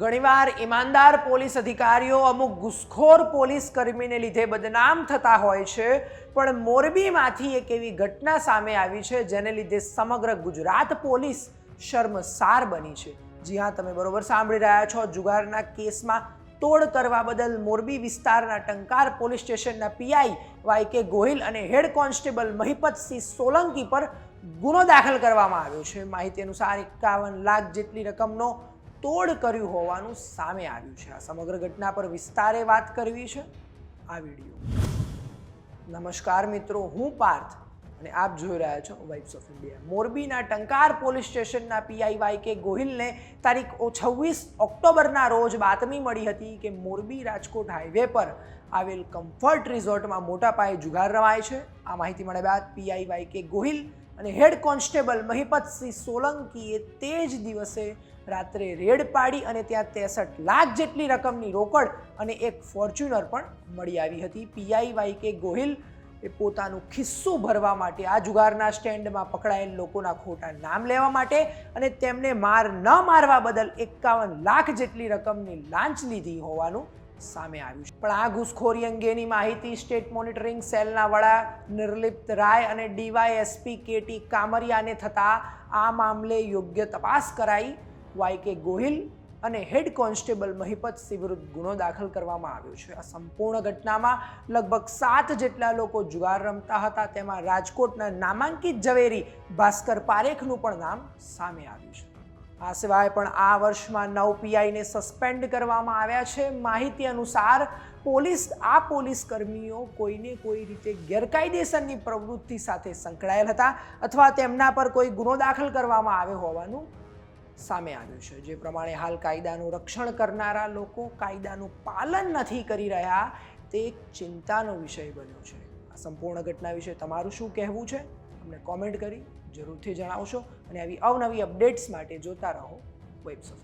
ઘણીવાર ઈમાનદાર પોલીસ અધિકારીઓ અમુક ઘૂસખોર પોલીસ કર્મીને લીધે બદનામ થતા હોય છે, પણ મોરબીમાંથી એક એવી ઘટના સામે આવી છે, જેને લીધે સમગ્ર ગુજરાત પોલીસ શર્મસાર બની છે. જી હા, તમે બરોબર સાંભળી રહ્યા છો. જુગારના કેસમાં તોડ કરવા બદલ મોરબી વિસ્તારના ટંકાર પોલીસ સ્ટેશનના પીઆઈ વાય કે ગોહિલ અને હેડ કોન્સ્ટેબલ મહિપતસિંહ સોલંકી પર ગુનો દાખલ કરવામાં આવ્યો છે. માહિતી અનુસાર એકાવન લાખ જેટલી રકમનો તોડ કર્યું હોવાનું સામે આવ્યું છે. આ સમગ્ર ઘટના પર વિસ્તારે વાત કરવી છે આ વીડિયો. નમસ્કાર મિત્રો, હું પાર્થ અને આપ જોઈ રહ્યા છો વાઇબ્સ ઓફ ઇન્ડિયા મોરબીના ટંકાર પોલીસ સ્ટેશનના પીઆઈ વાય કે ગોહિલને તારીખ છવ્વીસ ઓક્ટોબરના રોજ બાતમી મળી હતી કે મોરબી રાજકોટ હાઈવે પર આવેલ કમ્ફર્ટ રિઝોર્ટમાં મોટા પાયે જુગાર રમાય છે. આ માહિતી મળ્યા બાદ પીઆઈ વાય કે ગોહિલ અને હેડ કોન્સ્ટેબલ મહિપતસિંહ સોલંકીએ તે જ દિવસે રાત્રે રેડ પાડી અને ત્યાં ત્રેસઠ લાખ જેટલી રકમની રોકડ અને એક ફોર્ચ્યુનર પણ મળી આવી હતી. પીઆઈ વાય કે ગોહિલ એ પોતાનું ખિસ્સું ભરવા માટે આ જુગારના સ્ટેન્ડમાં પકડાયેલ લોકોના ખોટા નામ લેવા માટે અને તેમને માર ન મારવા બદલ એકાવન લાખ જેટલી રકમની લાંચ લીધી હોવાનું સામે આવ્યું છે. પણ આ ઘૂસખોરી અંગેની માહિતી સ્ટેટ મોનિટરિંગ સેલના વડા નિર્લિપ્ત રાય અને ડીવાયએસપી કેટી કામરિયાને થતાં આ મામલે યોગ્ય તપાસ કરાઈ. વાય કે ગોહિલ અને હેડ કોન્સ્ટેબલ મહિપત વિરુદ્ધ ગુનો દાખલ કરવામાં આવ્યો છે. આ સંપૂર્ણ ઘટનામાં લગભગ સાત જેટલા લોકો જુગાર રમતા હતા. તેમાં રાજકોટના નામાંકિત ઝવેરી ભાસ્કર પારેખનું પણ નામ સામે આવ્યું છે. આ સિવાય પણ આ વર્ષમાં નવ પીઆઈને સસ્પેન્ડ કરવામાં આવ્યા છે. માહિતી અનુસાર પોલીસ, આ પોલીસ કર્મીઓ કોઈને કોઈ રીતે ગેરકાયદેસરની પ્રવૃત્તિ સાથે સંકળાયેલ હતા અથવા તેમના પર કોઈ ગુનો દાખલ કરવામાં આવ્યો હોવાનું સામે આવ્યું છે. જે પ્રમાણે હાલ કાયદાનું રક્ષણ કરનારા લોકો કાયદાનું પાલન નથી કરી રહ્યા, તે એક ચિંતાનો વિષય બન્યો છે. આ સંપૂર્ણ ઘટના વિશે તમારું શું કહેવું છે? અમને કોમેન્ટ કરી જરૂરથી જણાવશો અને આવી અવનવી અપડેટ્સ માટે જોતા રહો વેબ્સ